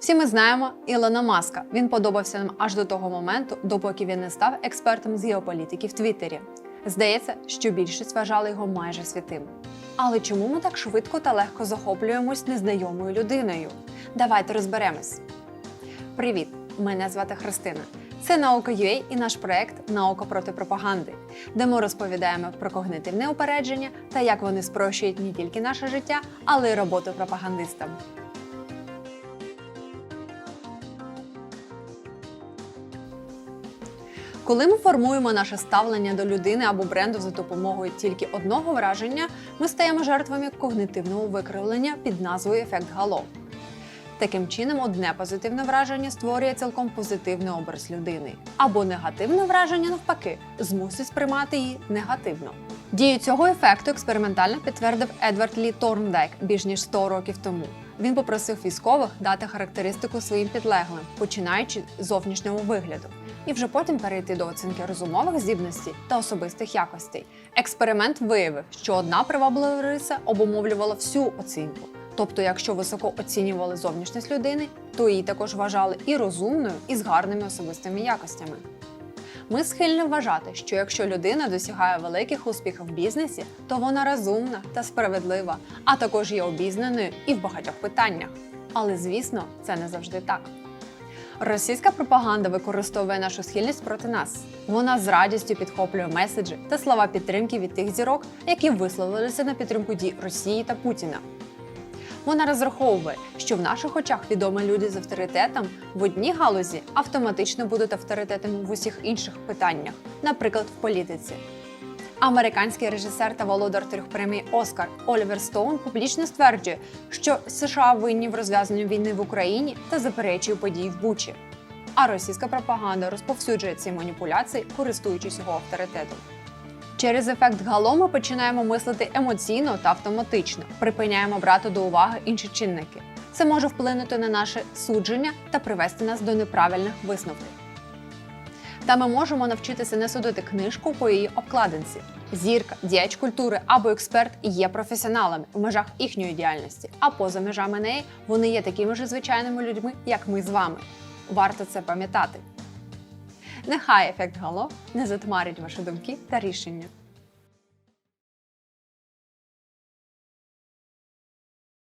Всі ми знаємо Ілона Маска. Він подобався нам аж до того моменту, допоки він не став експертом з геополітики в Твіттері. Здається, що більшість вважали його майже святим. Але чому ми так швидко та легко захоплюємось незнайомою людиною? Давайте розберемось. Привіт! Мене звати Христина. Це наука.ua і наш проект Наука проти пропаганди, де ми розповідаємо про когнитивне упередження та як вони спрощують не тільки наше життя, але й роботу пропагандистам. Коли ми формуємо наше ставлення до людини або бренду за допомогою тільки одного враження, ми стаємо жертвами когнитивного викривлення під назвою ефект Гало. Таким чином, одне позитивне враження створює цілком позитивний образ людини, або негативне враження, навпаки, змусить сприймати її негативно. Дію цього ефекту експериментально підтвердив Едвард Лі Торндайк більш ніж 100 років тому. Він попросив військових дати характеристику своїм підлеглим, починаючи з зовнішнього вигляду, і вже потім перейти до оцінки розумових здібностей та особистих якостей. Експеримент виявив, що одна приваблива риса обумовлювала всю оцінку. Тобто, якщо високо оцінювали зовнішність людини, то її також вважали і розумною, і з гарними особистими якостями. Ми схильні вважати, що якщо людина досягає великих успіхів в бізнесі, то вона розумна та справедлива, а також є обізнаною і в багатьох питаннях. Але звісно, це не завжди так. Російська пропаганда використовує нашу схильність проти нас. Вона з радістю підхоплює меседжі та слова підтримки від тих зірок, які висловилися на підтримку дій Росії та Путіна. Вона розраховує, що в наших очах відомі люди з авторитетом в одній галузі автоматично будуть авторитетами в усіх інших питаннях, наприклад, в політиці. Американський режисер та володар трьох премій Оскар Олівер Стоун публічно стверджує, що США винні в розв'язанні війни в Україні та заперечує події в Бучі. А російська пропаганда розповсюджує ці маніпуляції, користуючись його авторитетом. Через ефект Гало ми починаємо мислити емоційно та автоматично, припиняємо брати до уваги інші чинники. Це може вплинути на наше судження та привести нас до неправильних висновків. Та ми можемо навчитися не судити книжку по її обкладинці. Зірка, діяч культури або експерт є професіоналами в межах їхньої діяльності, а поза межами неї вони є такими ж звичайними людьми, як ми з вами. Варто це пам'ятати. Нехай ефект Гало не затмарить ваші думки та рішення.